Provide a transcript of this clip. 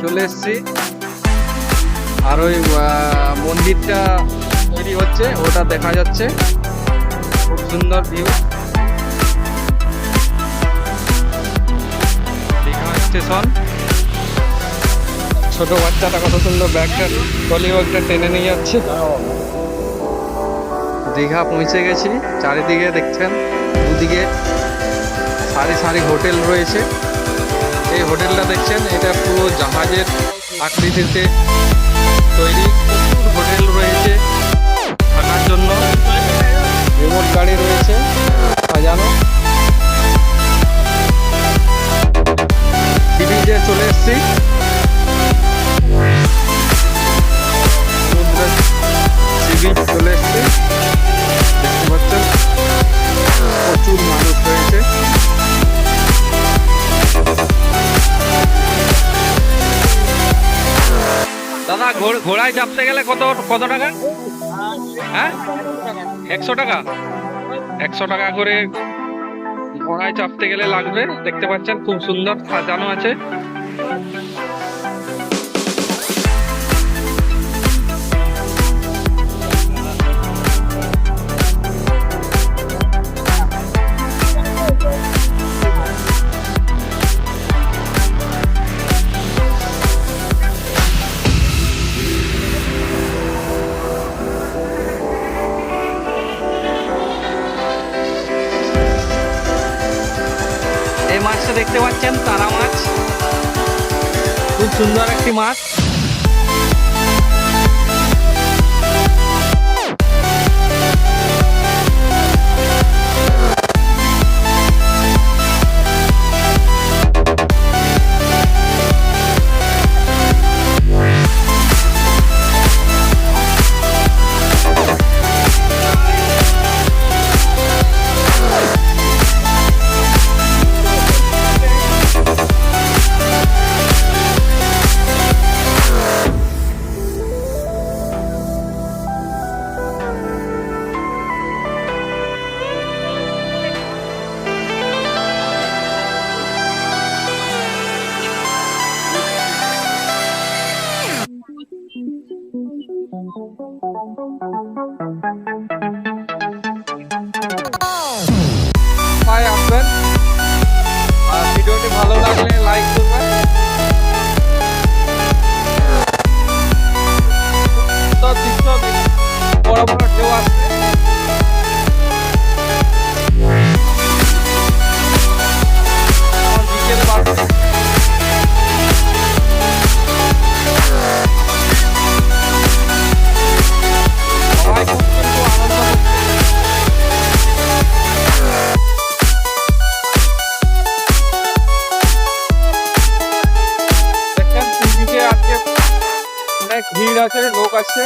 চলে এসছি। আর ওই মন্দিরটা তৈরি হচ্ছে ওটা দেখা যাচ্ছে। খুব সুন্দর ভিউ স্টেশন। ছোট বাচ্চাটা কত সুন্দর ব্যাগটা টলি ব্যাগটা টেনে নিয়ে যাচ্ছে। দীঘা পৌঁছে গেছি, চারিদিকে দেখছেন, দুদিকে সারি সারি হোটেল রয়েছে। এই হোটেলটা দেখছেন, এটা পুরো জাহাজের আকৃতিতে তৈরি। প্রচুর হোটেল রয়েছে থাকার জন্য। রিমোট গাড়ি রয়েছে। চলে রয়েছে। দাদা, ঘোড়- ঘোড়ায় চাপতে গেলে কত কত টাকা? হ্যাঁ? একশো টাকা? একশো টাকা করে ঘোড়ায় চাপতে গেলে লাগবে। দেখতে পাচ্ছেন, খুব সুন্দর সাজানো আছে। এই মাছটা দেখতে পাচ্ছেন তারা মাছ। খুব সুন্দর একটি মাছ। feeling like অনেক ভিড় আছে লোক আছে